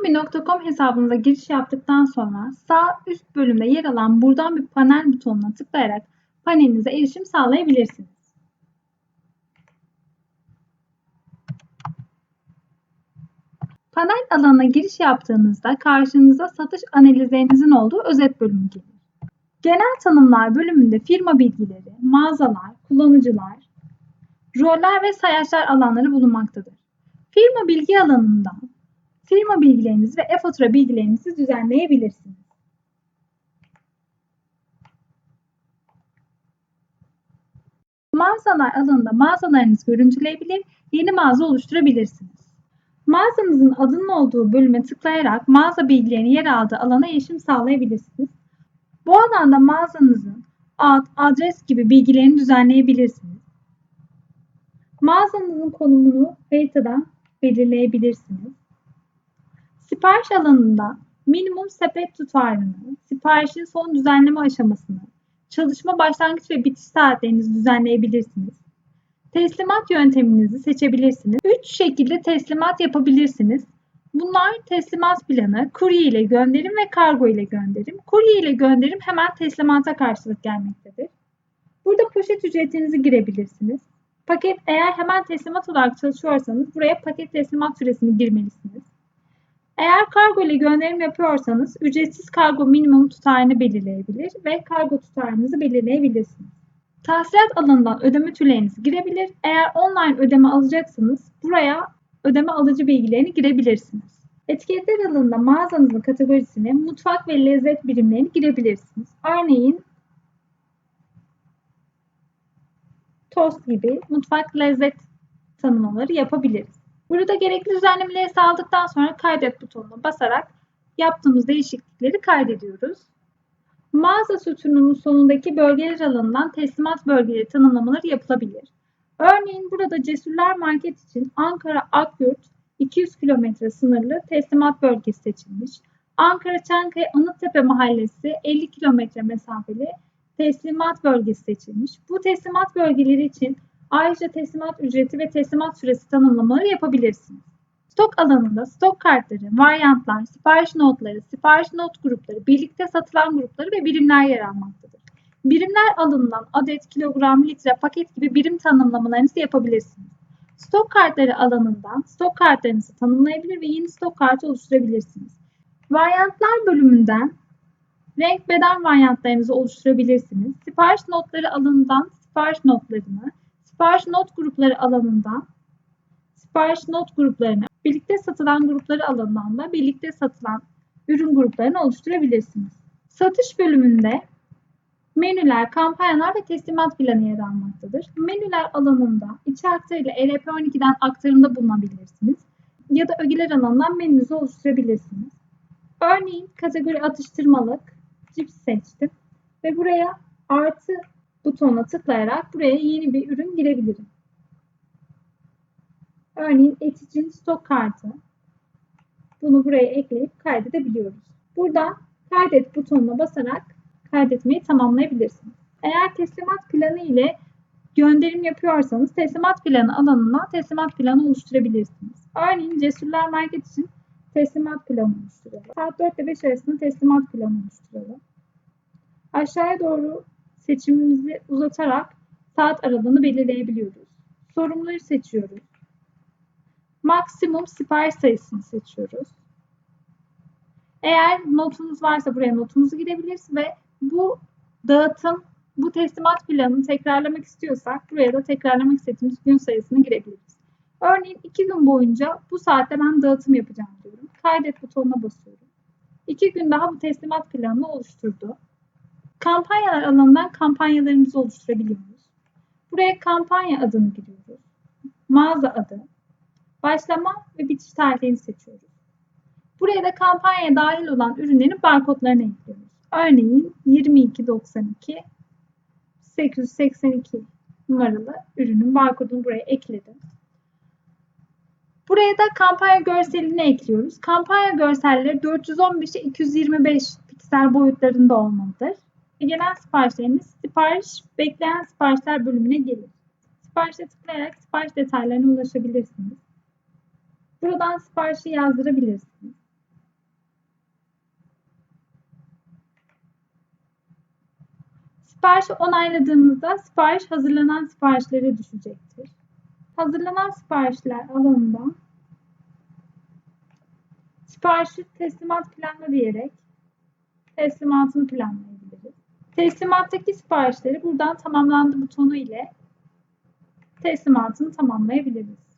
Xiaomi.com hesabınıza giriş yaptıktan sonra sağ üst bölümde yer alan buradan bir panel butonuna tıklayarak panelinize erişim sağlayabilirsiniz. Panel alanına giriş yaptığınızda karşınıza satış analizlerinizin olduğu özet bölümü gelir. Genel tanımlar bölümünde firma bilgileri, mağazalar, kullanıcılar, roller ve sayaçlar alanları bulunmaktadır. Firma bilgi alanından firma bilgilerinizi ve e-fatura bilgilerinizi düzenleyebilirsiniz. Mağazalar alanında mağazalarınızı görüntüleyebilir, yeni mağaza oluşturabilirsiniz. Mağazanızın adının olduğu bölüme tıklayarak mağaza bilgilerinin yer aldığı alana erişim sağlayabilirsiniz. Bu alanda mağazanızın ad, adres gibi bilgilerini düzenleyebilirsiniz. Mağazanızın konumunu haritadan belirleyebilirsiniz. Sipariş alanında minimum sepet tutarını, siparişin son düzenleme aşamasını, çalışma başlangıç ve bitiş saatlerinizi düzenleyebilirsiniz. Teslimat yönteminizi seçebilirsiniz. 3 şekilde teslimat yapabilirsiniz. Bunlar teslimat planı, kurye ile gönderim ve kargo ile gönderim. Kurye ile gönderim hemen teslimata karşılık gelmektedir. Burada poşet ücretinizi girebilirsiniz. Paket eğer hemen teslimat olarak çalışıyorsanız buraya paket teslimat süresini girmelisiniz. Eğer kargo ile gönderim yapıyorsanız ücretsiz kargo minimum tutarını belirleyebilir ve kargo tutarınızı belirleyebilirsiniz. Tahsilat alanından ödeme türlerinizi girebilir. Eğer online ödeme alacaksanız buraya ödeme alıcı bilgilerini girebilirsiniz. Etiketler alanında mağazanızın kategorisine mutfak ve lezzet birimlerini girebilirsiniz. Örneğin tost gibi mutfak lezzet tanımlamaları yapabiliriz. Burada gerekli düzenlemeleri sağladıktan sonra kaydet butonuna basarak yaptığımız değişiklikleri kaydediyoruz. Mağaza sütununun sonundaki bölgeler alanından teslimat bölgeleri tanımlamaları yapılabilir. Örneğin burada Cesurlar Market için Ankara Akyurt 200 km sınırlı teslimat bölgesi seçilmiş. Ankara Çankaya Anıttepe Mahallesi 50 km mesafeli teslimat bölgesi seçilmiş. Bu teslimat bölgeleri için ayrıca teslimat ücreti ve teslimat süresi tanımlamaları yapabilirsiniz. Stok alanında stok kartları, varyantlar, sipariş notları, sipariş not grupları, birlikte satılan grupları ve birimler yer almaktadır. Birimler alanından adet, kilogram, litre, paket gibi birim tanımlamalarınızı yapabilirsiniz. Stok kartları alanından stok kartlarınızı tanımlayabilir ve yeni stok kartı oluşturabilirsiniz. Varyantlar bölümünden renk beden varyantlarınızı oluşturabilirsiniz. Sipariş notları alanından sipariş notlarını, sipariş not grupları alanından sipariş not gruplarını, birlikte satılan grupları alanından da birlikte satılan ürün gruplarını oluşturabilirsiniz. Satış bölümünde menüler, kampanyalar ve teslimat planı yer almaktadır. Menüler alanında içi aktarıyla ERP12'den aktarımda bulunabilirsiniz. Ya da ögeler alanından menünüzü oluşturabilirsiniz. Örneğin kategori atıştırmalık, cips seçtim ve buraya artı butonuna tıklayarak buraya yeni bir ürün girebilirim. Örneğin et için stok kartı. Bunu buraya ekleyip kaydedebiliyoruz. Burada kaydet butonuna basarak kaydetmeyi tamamlayabilirsiniz. Eğer teslimat planı ile gönderim yapıyorsanız teslimat planı alanından teslimat planı oluşturabilirsiniz. Örneğin Cesurlar Market için teslimat planı oluşturalım. Saat 4 ile 5 arasında teslimat planı oluşturalım. Aşağıya doğru seçimimizi uzatarak saat aralığını belirleyebiliyoruz. Sorumluyu seçiyoruz. Maksimum sipariş sayısını seçiyoruz. Eğer notunuz varsa buraya notumuzu girebiliriz ve bu dağıtım, bu teslimat planını tekrarlamak istiyorsak buraya da tekrarlamak istediğimiz gün sayısını girebiliriz. Örneğin iki gün boyunca bu saatte ben dağıtım yapacağım diyorum. Kaydet butonuna basıyorum. İki gün daha bu teslimat planını oluşturdu. Kampanyalar alanından kampanyalarımızı oluşturabiliyoruz. Buraya kampanya adını giriyoruz. Mağaza adı, başlama ve bitiş tarihlerini seçiyoruz. Buraya da kampanyaya dahil olan ürünlerin barkodlarını ekliyoruz. Örneğin 2292 882 numaralı ürünün barkodunu buraya ekledim. Buraya da kampanya görselini ekliyoruz. Kampanya görselleri 415'e 225 piksel boyutlarında olmalıdır gelen siparişleriniz sipariş bekleyen siparişler bölümüne gelir. Siparişe tıklayarak sipariş detaylarına ulaşabilirsiniz. Buradan siparişi yazdırabilirsiniz. Siparişi onayladığınızda sipariş hazırlanan siparişlere düşecektir. Hazırlanan siparişler alanında siparişi teslimat planla diyerek teslimatını planlayın. Teslimattaki siparişleri buradan tamamlandı butonu ile teslimatını tamamlayabiliriz.